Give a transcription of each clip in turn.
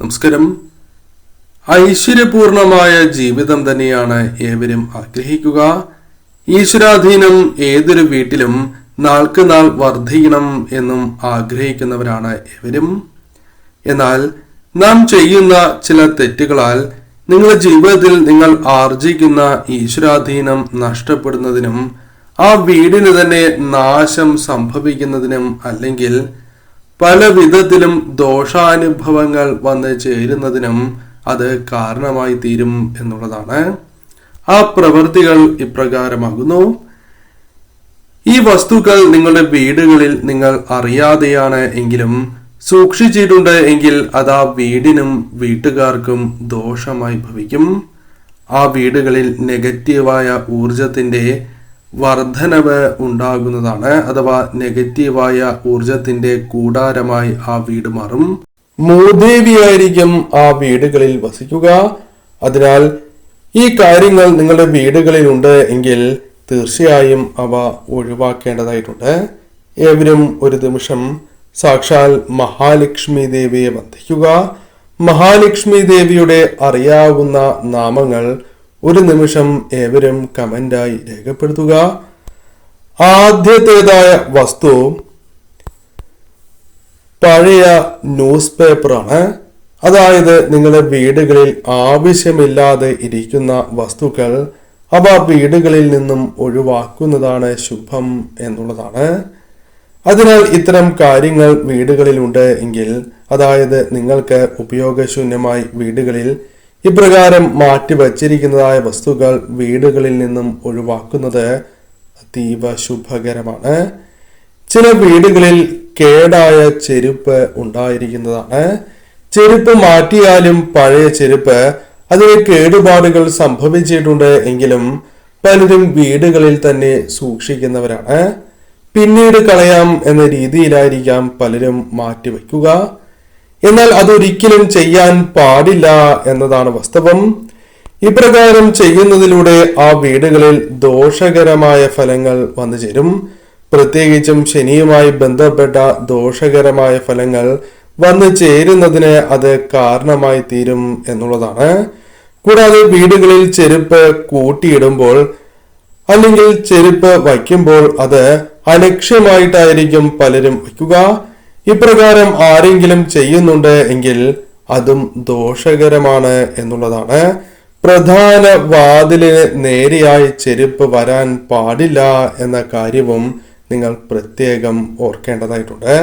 നമസ്കാരം. ഐശ്വര്യപൂർണമായ ജീവിതം തന്നെയാണ് ഏവരും ആഗ്രഹിക്കുക. ഈശ്വരാധീനം ഏതൊരു വീട്ടിലും നാൾക്ക് നാൾ വർദ്ധിക്കണം എന്നും ആഗ്രഹിക്കുന്നവരാണ് ഏവരും. എന്നാൽ നാം ചെയ്യുന്ന ചില തെറ്റുകളാൽ നിങ്ങളുടെ ജീവിതത്തിൽ നിങ്ങൾ ആർജിക്കുന്ന ഈശ്വരാധീനം നഷ്ടപ്പെടുന്നതിനും ആ വീടിന് തന്നെ നാശം സംഭവിക്കുന്നതിനും അല്ലെങ്കിൽ പല വിധത്തിലും ദോഷാനുഭവങ്ങൾ വന്ന് ചേരുന്നതിനും അത് കാരണമായി തീരും എന്നുള്ളതാണ്. ആ പ്രവൃത്തികൾ ഇപ്രകാരമാകുന്നു. ഈ വസ്തുക്കൾ നിങ്ങളുടെ വീടുകളിൽ നിങ്ങൾ അറിയാതെയാണ് എങ്കിലും സൂക്ഷിച്ചിട്ടുണ്ട് എങ്കിൽ അത് ആ വീടിനും വീട്ടുകാർക്കും ദോഷമായി ഭവിക്കും. ആ വീടുകളിൽ നെഗറ്റീവായ ഊർജത്തിന്റെ വർധനവ് ഉണ്ടാകുന്നതാണ് അഥവാ നെഗറ്റീവായ ഊർജത്തിന്റെ കൂടാരമായി ആ വീട് മാറും. മൂദേവിയായിരിക്കും ആ വീടുകളിൽ വസിക്കുക. അതിനാൽ ഈ കാര്യങ്ങൾ നിങ്ങളുടെ വീടുകളിൽ ഉണ്ട് എങ്കിൽ തീർച്ചയായും അവ ഒഴിവാക്കേണ്ടതായിട്ടുണ്ട്. ഏവരും ഒരു നിമിഷം സാക്ഷാൽ മഹാലക്ഷ്മി ദേവിയെ വന്ദിക്കുക. മഹാലക്ഷ്മി ദേവിയുടെ അറിയാവുന്ന നാമങ്ങൾ ഒരു നിമിഷം ഏവരും കമന്റായി രേഖപ്പെടുത്തുക. ആദ്യത്തേതായ വസ്തു പഴയ ന്യൂസ് പേപ്പറാണ് അതായത് നിങ്ങളുടെ വീടുകളിൽ ആവശ്യമില്ലാതെ ഇരിക്കുന്ന വസ്തുക്കൾ അവ വീടുകളിൽ നിന്നും ഒഴിവാക്കുന്നതാണ് ശുഭം എന്നുള്ളതാണ്. അതിനാൽ ഇത്തരം കാര്യങ്ങൾ വീടുകളിലുണ്ട് എങ്കിൽ അതായത് നിങ്ങൾക്ക് ഉപയോഗശൂന്യമായി വീടുകളിൽ ഇപ്രകാരം മാറ്റി വച്ചിരിക്കുന്നതായ വസ്തുക്കൾ വീടുകളിൽ നിന്നും ഒഴിവാക്കുന്നത് അതീവ ശുഭകരമാണ്. ചില വീടുകളിൽ കേടായ ചെരുപ്പ് ഉണ്ടായിരിക്കുന്നതാണ്. ചെരുപ്പ് മാറ്റിയാലും പഴയ ചെരുപ്പ് അതിന് കേടുപാടുകൾ സംഭവിച്ചിട്ടുണ്ട് എങ്കിലും പലരും വീടുകളിൽ തന്നെ സൂക്ഷിക്കുന്നവരാണ്. പിന്നീട് കളയാം എന്ന രീതിയിലായിരിക്കാം പലരും മാറ്റിവെക്കുക എന്നാൽ അതൊരിക്കലും ചെയ്യാൻ പാടില്ല എന്നതാണ് വാസ്തവം. ഇപ്രകാരം ചെയ്യുന്നതിലൂടെ ആ വീടുകളിൽ ദോഷകരമായ ഫലങ്ങൾ വന്നു ചേരും. പ്രത്യേകിച്ചും ശനിയുമായി ബന്ധപ്പെട്ട ദോഷകരമായ ഫലങ്ങൾ വന്നു ചേരുന്നതിന് അത് കാരണമായി തീരും എന്നുള്ളതാണ്. കൂടാതെ വീടുകളിൽ ചെരുപ്പ് കൂട്ടിയിടുമ്പോൾ അല്ലെങ്കിൽ ചെരുപ്പ് വയ്ക്കുമ്പോൾ അത് അലക്ഷ്യമായിട്ടായിരിക്കും പലരും വയ്ക്കുക. ഇപ്രകാരം ആരെങ്കിലും ചെയ്യുന്നുണ്ട് എങ്കിൽ അതും ദോഷകരമാണ് എന്നുള്ളതാണ്. പ്രധാന വാതിലിന് നേരെയായി ചെരുപ്പ് വരാൻ പാടില്ല എന്ന കാര്യവും നിങ്ങൾ പ്രത്യേകം ഓർക്കേണ്ടതായിട്ടുണ്ട്.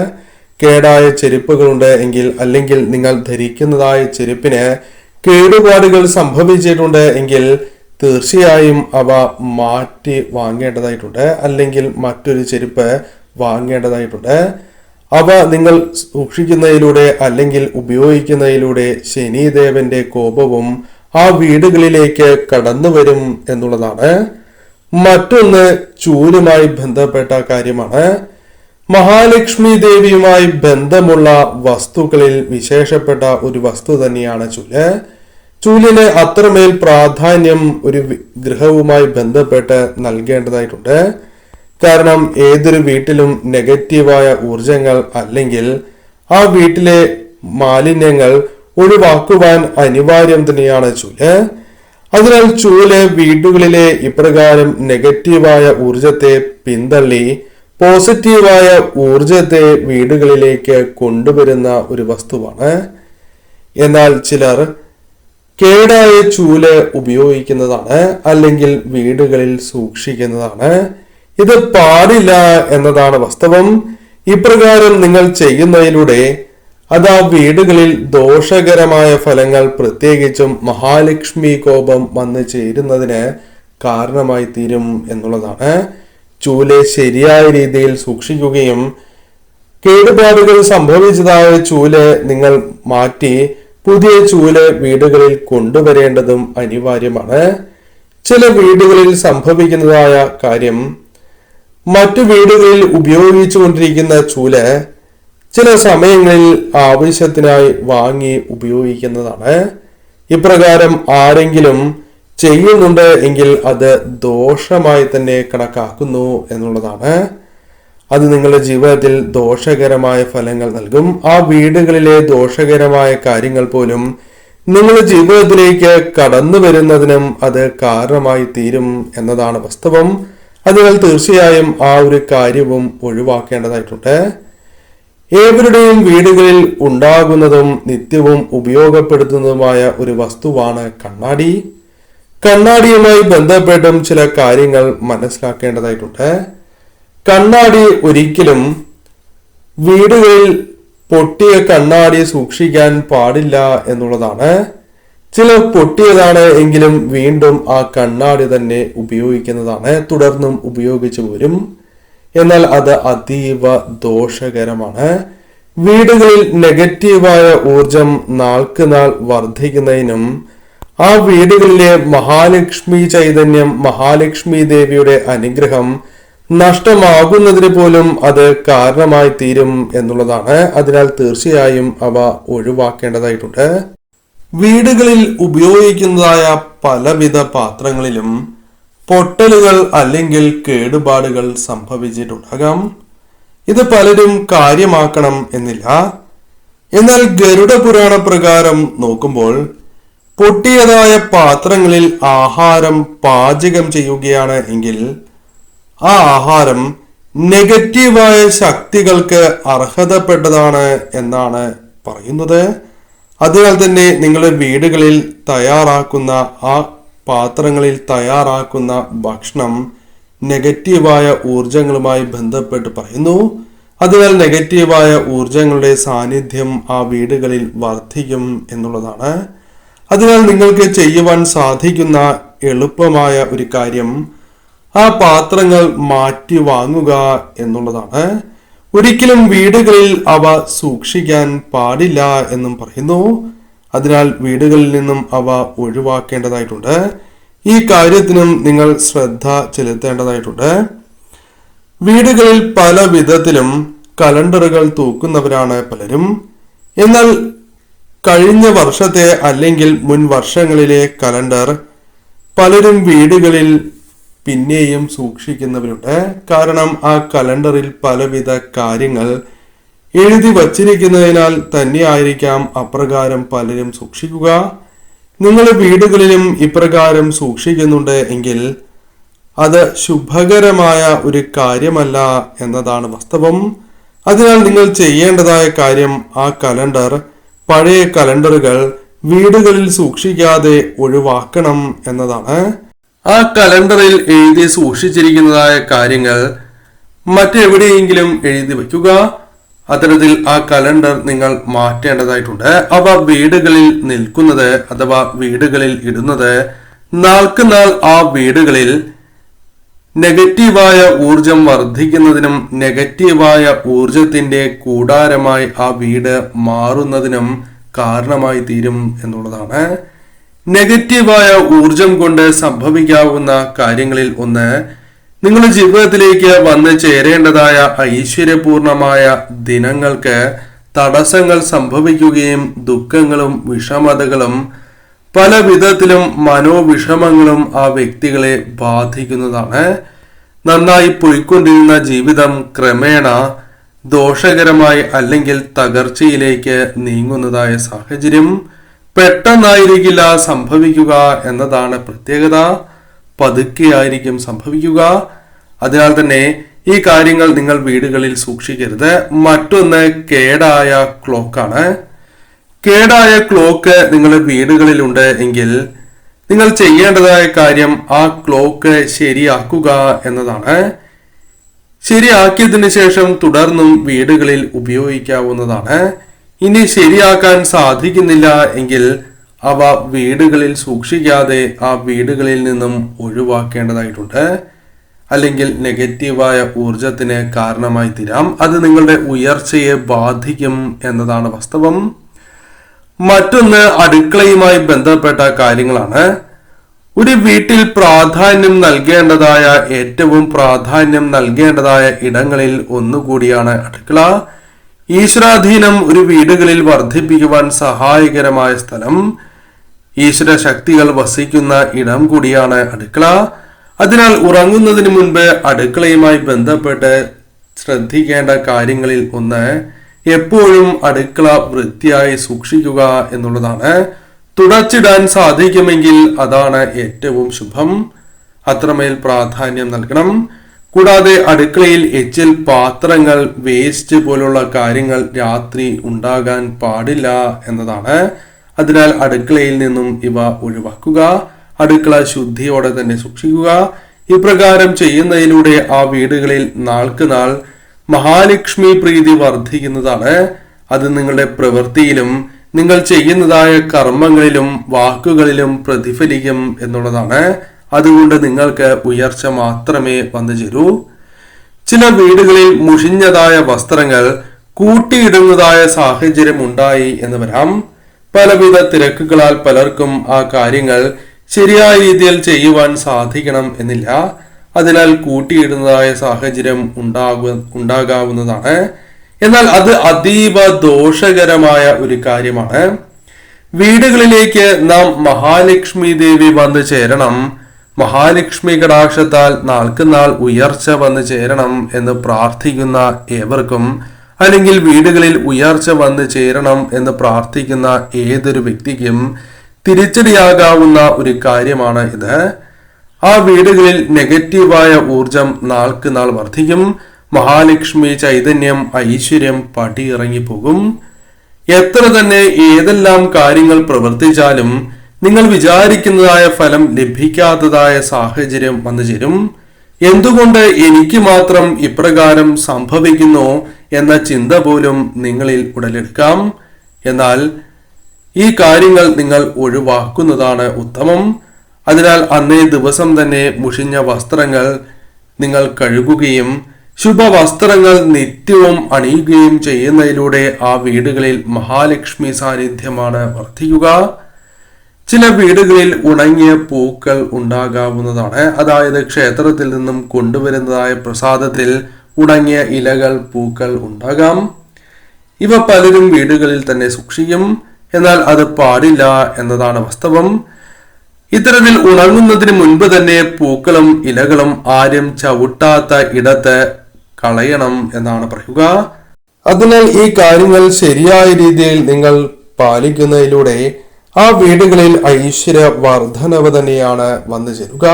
കേടായ ചെരുപ്പുകളുണ്ട് എങ്കിൽ അല്ലെങ്കിൽ നിങ്ങൾ ധരിക്കുന്നതായ ചെരുപ്പിന് കേടുപാടുകൾ സംഭവിച്ചിട്ടുണ്ട് എങ്കിൽ തീർച്ചയായും അവ മാറ്റി വാങ്ങേണ്ടതായിട്ടുണ്ട്. അല്ലെങ്കിൽ മറ്റൊരു ചെരുപ്പ് വാങ്ങേണ്ടതായിട്ടുണ്ട്. അവ നിങ്ങൾ സൂക്ഷിക്കുന്നതിലൂടെ അല്ലെങ്കിൽ ഉപയോഗിക്കുന്നതിലൂടെ ശനിദേവന്റെ കോപവും ആ വീടുകളിലേക്ക് കടന്നു വരും എന്നുള്ളതാണ്. മറ്റൊന്ന് ചൂലുമായി ബന്ധപ്പെട്ട കാര്യമാണ്. മഹാലക്ഷ്മി ദേവിയുമായി ബന്ധമുള്ള വസ്തുക്കളിൽ വിശേഷപ്പെട്ട ഒരു വസ്തു തന്നെയാണ് ചൂൽ. ചൂലിന് അത്രമേൽ പ്രാധാന്യം ഒരു ഗൃഹവുമായി ബന്ധപ്പെട്ട് നൽകേണ്ടതായിട്ടുണ്ട്. കാരണം ഏതൊരു വീട്ടിലും നെഗറ്റീവായ ഊർജങ്ങൾ അല്ലെങ്കിൽ ആ വീട്ടിലെ മാലിന്യങ്ങൾ ഒഴിവാക്കുവാൻ അനിവാര്യം തന്നെയാണ് ചൂൽ. അതിനാൽ ചൂൽ വീടുകളിലെ ഇപ്രകാരം നെഗറ്റീവായ ഊർജത്തെ പിന്തള്ളി പോസിറ്റീവായ ഊർജത്തെ വീടുകളിലേക്ക് കൊണ്ടുവരുന്ന ഒരു വസ്തുവാണ്. എന്നാൽ ചിലർ കേടായ ചൂൽ ഉപയോഗിക്കുന്നതാണ് അല്ലെങ്കിൽ വീടുകളിൽ സൂക്ഷിക്കുന്നതാണ്. ഇത് പാടില്ല എന്നതാണ് വാസ്തവം. ഇപ്രകാരം നിങ്ങൾ ചെയ്യുന്നതിലൂടെ അത് ആ വീടുകളിൽ ദോഷകരമായ ഫലങ്ങൾ പ്രത്യേകിച്ചും മഹാലക്ഷ്മി കോപം വന്നു ചേരുന്നതിന് കാരണമായി തീരും എന്നുള്ളതാണ്. ചൂൽ ശരിയായ രീതിയിൽ സൂക്ഷിക്കുകയും കേടുപാടുകൾ സംഭവിച്ചതായ ചൂൽ നിങ്ങൾ മാറ്റി പുതിയ ചൂൽ വീടുകളിൽ കൊണ്ടുവരേണ്ടതും അനിവാര്യമാണ്. ചില വീടുകളിൽ സംഭവിക്കുന്നതായ കാര്യം മറ്റു വീടുകളിൽ ഉപയോഗിച്ചു കൊണ്ടിരിക്കുന്ന ചൂൽ ചില സമയങ്ങളിൽ ആവശ്യത്തിനായി വാങ്ങി ഉപയോഗിക്കുന്നതാണ്. ഇപ്രകാരം ആരെങ്കിലും ചെയ്യുന്നുണ്ട് എങ്കിൽ അത് ദോഷമായി തന്നെ കണക്കാക്കുന്നു എന്നുള്ളതാണ്. അത് നിങ്ങളുടെ ജീവിതത്തിൽ ദോഷകരമായ ഫലങ്ങൾ നൽകും. ആ വീടുകളിലെ ദോഷകരമായ കാര്യങ്ങൾ പോലും നിങ്ങളുടെ ജീവിതത്തിലേക്ക് കടന്നു വരുന്നതിനും അത് കാരണമായി തീരും എന്നതാണ് വാസ്തവം. അതിനാൽ തീർച്ചയായും ആ ഒരു കാര്യവും ഒഴിവാക്കേണ്ടതായിട്ടുണ്ട്. ഏവരുടെയും വീടുകളിൽ ഉണ്ടാകുന്നതും നിത്യവും ഉപയോഗപ്പെടുത്തുന്നതുമായ ഒരു വസ്തുവാണ് കണ്ണാടി. കണ്ണാടിയുമായി ബന്ധപ്പെട്ടും ചില കാര്യങ്ങൾ മനസ്സിലാക്കേണ്ടതായിട്ടുണ്ട്. കണ്ണാടി ഒരിക്കലും വീടുകളിൽ പൊട്ടിയ കണ്ണാടി സൂക്ഷിക്കാൻ പാടില്ല എന്നുള്ളതാണ് ചില പൊട്ടിയതാണ് എങ്കിലും വീണ്ടും ആ കണ്ണാടി തന്നെ ഉപയോഗിക്കുന്നതാണ്. തുടർന്നും ഉപയോഗിച്ചു പോരും എന്നാൽ അത് അതീവ ദോഷകരമാണ്. വീടുകളിൽ നെഗറ്റീവായ ഊർജം നാൾക്ക് നാൾ വർദ്ധിക്കുന്നതിനും ആ വീടുകളിലെ മഹാലക്ഷ്മി ചൈതന്യം മഹാലക്ഷ്മി ദേവിയുടെ അനുഗ്രഹം നഷ്ടമാകുന്നതിന് പോലും അത് കാരണമായി തീരും എന്നുള്ളതാണ്. അതിനാൽ തീർച്ചയായും അവ ഒഴിവാക്കേണ്ടതായിട്ടുണ്ട്. വീടുകളിൽ ഉപയോഗിക്കുന്നതായ പലവിധ പാത്രങ്ങളിലും പൊട്ടലുകൾ അല്ലെങ്കിൽ കേടുപാടുകൾ സംഭവിച്ചിട്ടുണ്ടാകാം. ഇത് പലരും കാര്യമാക്കണം എന്നില്ല. എന്നാൽ ഗരുഡ പുരാണ പ്രകാരം നോക്കുമ്പോൾ പൊട്ടിയതായ പാത്രങ്ങളിൽ ആഹാരം പാചകം ചെയ്യുകയാണ് എങ്കിൽ ആ ആഹാരം നെഗറ്റീവായ ശക്തികൾക്ക് അർഹതപ്പെട്ടതാണ് എന്നാണ് പറയുന്നത്. അതിനാൽ തന്നെ നിങ്ങളുടെ വീടുകളിൽ തയ്യാറാക്കുന്ന ആ പാത്രങ്ങളിൽ തയ്യാറാക്കുന്ന ഭക്ഷണം നെഗറ്റീവായ ഊർജങ്ങളുമായി ബന്ധപ്പെട്ട് പറയുന്നു. അതിനാൽ നെഗറ്റീവായ ഊർജങ്ങളുടെ സാന്നിധ്യം ആ വീടുകളിൽ വർദ്ധിക്കും എന്നുള്ളതാണ്. അതിനാൽ നിങ്ങൾക്ക് ചെയ്യുവാൻ സാധിക്കുന്ന എളുപ്പമായ ഒരു കാര്യം ആ പാത്രങ്ങൾ മാറ്റി വാങ്ങുക എന്നുള്ളതാണ്. ഒരിക്കലും വീടുകളിൽ അവ സൂക്ഷിക്കാൻ പാടില്ല എന്നും പറയുന്നു. അതിനാൽ വീടുകളിൽ നിന്നും അവ ഒഴിവാക്കേണ്ടതായിട്ടുണ്ട്. ഈ കാര്യത്തിനും നിങ്ങൾ ശ്രദ്ധ ചെലുത്തേണ്ടതായിട്ടുണ്ട്. വീടുകളിൽ പല വിധത്തിലും കലണ്ടറുകൾ തൂക്കുന്നവരാണ് പലരും. എന്നാൽ കഴിഞ്ഞ വർഷത്തെ അല്ലെങ്കിൽ മുൻ വർഷങ്ങളിലെ കലണ്ടർ പലരും വീടുകളിൽ പിന്നെയും സൂക്ഷിക്കുന്നവരുണ്ട്. കാരണം ആ കലണ്ടറിൽ പലവിധ കാര്യങ്ങൾ എഴുതി വച്ചിരിക്കുന്നതിനാൽ തന്നെയായിരിക്കാം അപ്രകാരം പലരും സൂക്ഷിക്കുക. നിങ്ങളുടെ വീടുകളിലും ഇപ്രകാരം സൂക്ഷിക്കുന്നുണ്ട് എങ്കിൽ അത് ശുഭകരമായ ഒരു കാര്യമല്ല എന്നതാണ് വാസ്തവം. അതിനാൽ നിങ്ങൾ ചെയ്യേണ്ടതായ കാര്യം ആ കലണ്ടർ പഴയ കലണ്ടറുകൾ വീടുകളിൽ സൂക്ഷിക്കാതെ ഒഴിവാക്കണം എന്നതാണ്. ആ കലണ്ടറിൽ എഴുതി സൂക്ഷിച്ചിരിക്കുന്നതായ കാര്യങ്ങൾ മറ്റെവിടെയെങ്കിലും എഴുതി വയ്ക്കുക. അത്തരത്തിൽ ആ കലണ്ടർ നിങ്ങൾ മാറ്റേണ്ടതായിട്ടുണ്ട്. അവ വീടുകളിൽ നിൽക്കുന്നത് അഥവാ വീടുകളിൽ ഇടുന്നത് നാൾക്ക് നാൾ ആ വീടുകളിൽ നെഗറ്റീവായ ഊർജം വർദ്ധിക്കുന്നതിനും നെഗറ്റീവായ ഊർജത്തിന്റെ കൂടാരമായി ആ വീട് മാറുന്നതിനും കാരണമായി തീരും എന്നുള്ളതാണ്. നെഗറ്റീവായ ഊർജം കൊണ്ട് സംഭവിക്കാവുന്ന കാര്യങ്ങളിൽ ഒന്ന് നിങ്ങളുടെ ജീവിതത്തിലേക്ക് വന്ന് ചേരേണ്ടതായ ഐശ്വര്യപൂർണമായ ദിനങ്ങൾക്ക് തടസ്സങ്ങൾ സംഭവിക്കുകയും ദുഃഖങ്ങളും വിഷമതകളും പല വിധത്തിലും മനോവിഷമങ്ങളും ആ വ്യക്തികളെ ബാധിക്കുന്നതാണ്. നന്നായി പോയിക്കൊണ്ടിരുന്ന ജീവിതം ക്രമേണ ദോഷകരമായി അല്ലെങ്കിൽ തകർച്ചയിലേക്ക് നീങ്ങുന്നതായ സാഹചര്യം. പെട്ടെന്നായിരിക്കില്ല സംഭവിക്കുക എന്നതാണ് പ്രത്യേകത. പതുക്കെയായിരിക്കും സംഭവിക്കുക. അതിനാൽ തന്നെ ഈ കാര്യങ്ങൾ നിങ്ങൾ വീടുകളിൽ സൂക്ഷിക്കരുത്. മറ്റൊന്ന് കേടായ ക്ലോക്കാണ്. കേടായ ക്ലോക്ക് നിങ്ങളുടെ വീടുകളിലുണ്ട് എങ്കിൽ നിങ്ങൾ ചെയ്യേണ്ടതായ കാര്യം ആ ക്ലോക്ക് ശരിയാക്കുക എന്നതാണ്. ശരിയാക്കിയതിനു ശേഷം തുടർന്നും വീടുകളിൽ ഉപയോഗിക്കാവുന്നതാണ്. ഇനി ശരിയാക്കാൻ സാധിക്കുന്നില്ല എങ്കിൽ അവ വീടുകളിൽ സൂക്ഷിക്കാതെ ആ വീടുകളിൽ നിന്നും ഒഴിവാക്കേണ്ടതായിട്ടുണ്ട്. അല്ലെങ്കിൽ നെഗറ്റീവായ ഊർജത്തിന് കാരണമായി തീരാം. അത് നിങ്ങളുടെ ഉയർച്ചയെ ബാധിക്കും എന്നതാണ് വാസ്തവം. മറ്റൊന്ന് അടുക്കളയുമായി ബന്ധപ്പെട്ട കാര്യങ്ങളാണ്. ഒരു വീട്ടിൽ പ്രാധാന്യം നൽകേണ്ടതായ ഏറ്റവും പ്രാധാന്യം നൽകേണ്ടതായ ഇടങ്ങളിൽ ഒന്നുകൂടിയാണ് അടുക്കള. ഈശ്വരാധീനം ഒരു വീടുകളിൽ വർദ്ധിപ്പിക്കുവാൻ സഹായകരമായ സ്ഥലം. ഈശ്വര ശക്തികൾ വസിക്കുന്ന ഇടം കൂടിയാണ് അടുക്കള. അതിനാൽ ഉറങ്ങുന്നതിന് മുൻപ് അടുക്കളയുമായി ബന്ധപ്പെട്ട് ശ്രദ്ധിക്കേണ്ട കാര്യങ്ങളിൽ ഒന്ന് എപ്പോഴും അടുക്കള വൃത്തിയായി സൂക്ഷിക്കുക എന്നുള്ളതാണ്. തുടച്ചിടാൻ സാധിക്കുമെങ്കിൽ അതാണ് ഏറ്റവും ശുഭം. അത്രമേൽ പ്രാധാന്യം നൽകണം. കൂടാതെ അടുക്കളയിൽ എച്ചിൽ പാത്രങ്ങൾ വേസ്റ്റ് പോലുള്ള കാര്യങ്ങൾ രാത്രി ഉണ്ടാകാൻ പാടില്ല എന്നതാണ്. അതിനാൽ അടുക്കളയിൽ നിന്നും ഇവ ഒഴിവാക്കുക അടുക്കള ശുദ്ധിയോടെ തന്നെ സൂക്ഷിക്കുക. ഇപ്രകാരം ചെയ്യുന്നതിലൂടെ ആ വീടുകളിൽ നാൾക്ക് നാൾ മഹാലക്ഷ്മി പ്രീതി വർദ്ധിക്കുന്നതാണ്. അത് നിങ്ങളുടെ പ്രവൃത്തിയിലും നിങ്ങൾ ചെയ്യുന്നതായ കർമ്മങ്ങളിലും വാക്കുകളിലും പ്രതിഫലിക്കും എന്നുള്ളതാണ്. അതുകൊണ്ട് നിങ്ങൾക്ക് ഉയർച്ച മാത്രമേ വന്നു ചേരൂ. ചില വീടുകളിൽ മുഷിഞ്ഞതായ വസ്ത്രങ്ങൾ കൂട്ടിയിടുന്നതായ സാഹചര്യം ഉണ്ടായി എന്ന് വരാം. പലവിധ തിരക്കുകളാൽ പലർക്കും ആ കാര്യങ്ങൾ ശരിയായ രീതിയിൽ ചെയ്യുവാൻ സാധിക്കണം എന്നില്ല. അതിനാൽ കൂട്ടിയിടുന്നതായ സാഹചര്യം ഉണ്ടാകു ഉണ്ടാകാവുന്നതാണ്. എന്നാൽ അത് അതീവ ദോഷകരമായ ഒരു കാര്യമാണ്. വീടുകളിലേക്ക് നാം മഹാലക്ഷ്മി ദേവി വന്നു ചേരണം. മഹാലക്ഷ്മി കടാക്ഷത്താൽ നാൾക്ക് നാൾ ഉയർച്ച വന്നു ചേരണം എന്ന് പ്രാർത്ഥിക്കുന്ന ഏവർക്കും അല്ലെങ്കിൽ വീടുകളിൽ ഉയർച്ച വന്നു ചേരണം എന്ന് പ്രാർത്ഥിക്കുന്ന ഏതൊരു വ്യക്തിക്കും തിരിച്ചടിയാകാവുന്ന ഒരു കാര്യമാണ് ഇത്. ആ വീടുകളിൽ നെഗറ്റീവായ ഊർജം നാൾക്ക് നാൾ വർദ്ധിക്കും. മഹാലക്ഷ്മി ചൈതന്യം ഐശ്വര്യം പടിയിറങ്ങിപ്പോകും. എത്ര തന്നെ ഏതെല്ലാം കാര്യങ്ങൾ പ്രവർത്തിച്ചാലും നിങ്ങൾ വിചാരിക്കുന്നതായ ഫലം ലഭിക്കാത്തതായ സാഹചര്യം വന്നു ചേരും. എന്തുകൊണ്ട് എനിക്ക് മാത്രം ഇപ്രകാരം സംഭവിക്കുന്നു എന്ന ചിന്ത പോലും നിങ്ങളിൽ ഉടലെടുക്കാം. എന്നാൽ ഈ കാര്യങ്ങൾ നിങ്ങൾ ഒഴിവാക്കുന്നതാണ് ഉത്തമം. അതിനാൽ അന്നേ ദിവസം തന്നെ മുഷിഞ്ഞ വസ്ത്രങ്ങൾ നിങ്ങൾ കഴുകുകയും ശുഭവസ്ത്രങ്ങൾ നിത്യവും അണിയുകയും ചെയ്യുന്നതിലൂടെ ആ വീടുകളിൽ മഹാലക്ഷ്മി സാന്നിധ്യമാണ് വർദ്ധിക്കുക ചില വീടുകളിൽ ഉണങ്ങിയ പൂക്കൾ ഉണ്ടാകാവുന്നതാണ്. അതായത് ക്ഷേത്രത്തിൽ നിന്നും കൊണ്ടുവരുന്നതായ പ്രസാദത്തിൽ ഉണങ്ങിയ ഇലകൾ പൂക്കൾ ഉണ്ടാകാം. ഇവ പലരും വീടുകളിൽ തന്നെ സൂക്ഷിക്കും. എന്നാൽ അത് പാടില്ല എന്നതാണ് വാസ്തവം. ഇത്തരത്തിൽ ഉണങ്ങുന്നതിന് മുൻപ് തന്നെ പൂക്കളും ഇലകളും ആരും ചവിട്ടാത്ത ഇടത്ത് കളയണം എന്നാണ് പറയുക. അതിനാൽ ഈ കാര്യങ്ങൾ ശരിയായ രീതിയിൽ നിങ്ങൾ പാലിക്കുന്നതിലൂടെ ആ വീടുകളിൽ ഐശ്വര്യ വർധനവ് തന്നെയാണ് വന്നു ചേരുക.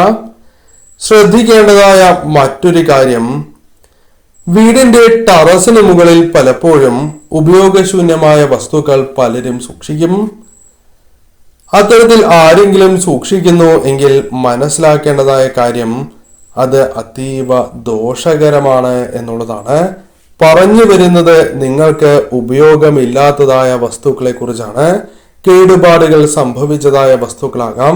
ശ്രദ്ധിക്കേണ്ടതായ മറ്റൊരു കാര്യം വീടിന്റെ ടെറസിന് മുകളിൽ പലപ്പോഴും ഉപയോഗശൂന്യമായ വസ്തുക്കൾ പലരും സൂക്ഷിക്കും. അത്തരത്തിൽ ആരെങ്കിലും സൂക്ഷിക്കുന്നു എങ്കിൽ മനസ്സിലാക്കേണ്ടതായ കാര്യം അത് അതീവ ദോഷകരമാണ് എന്നുള്ളതാണ്. പറഞ്ഞു വരുന്നത് നിങ്ങൾക്ക് ഉപയോഗമില്ലാത്തതായ വസ്തുക്കളെ കുറിച്ചാണ് കേടുപാടുകൾ സംഭവിച്ചതായ വസ്തുക്കളാകാം.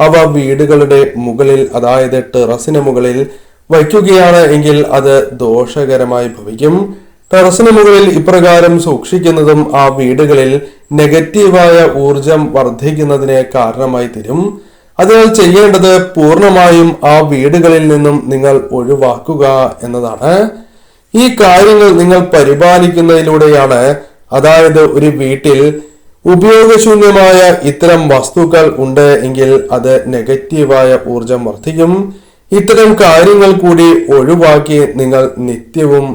അവ വീടുകളുടെ മുകളിൽ അതായത് ടെറസിന് മുകളിൽ വയ്ക്കുകയാണ് എങ്കിൽ അത് ദോഷകരമായി ഭവിക്കും. ടെറസിന് മുകളിൽ ഇപ്രകാരം സൂക്ഷിക്കുന്നതും ആ വീടുകളിൽ നെഗറ്റീവായ ഊർജം വർദ്ധിക്കുന്നതിന് കാരണമായി തരും. അതിനാൽ ചെയ്യേണ്ടത് പൂർണമായും ആ വീടുകളിൽ നിന്നും നിങ്ങൾ ഒഴിവാക്കുക എന്നതാണ്. ഈ കാര്യങ്ങൾ നിങ്ങൾ പരിപാലിക്കുന്നതിലൂടെയാണ്. അതായത് ഒരു വീട്ടിൽ ഉപയോഗശൂന്യമായ ഇത്തരം വസ്തുക്കൾ ഉണ്ട് എങ്കിൽ അത് നെഗറ്റീവായ ഊർജം വർദ്ധിക്കും. ഇത്തരം കാര്യങ്ങൾ കൂടി ഒഴിവാക്കി നിങ്ങൾ നിത്യവും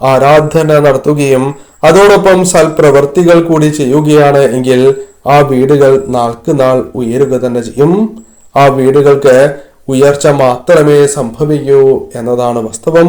ആരാധന നടത്തുകയും അതോടൊപ്പം സൽപ്രവർത്തികൾ കൂടി ചെയ്യുകയാണ് എങ്കിൽ ആ വീടുകൾ നാൾക്ക് നാൾ ഉയരുക തന്നെ ചെയ്യും. ആ വീടുകൾക്ക് ഉയർച്ച മാത്രമേ സംഭവിക്കൂ എന്നതാണ് വാസ്തവം.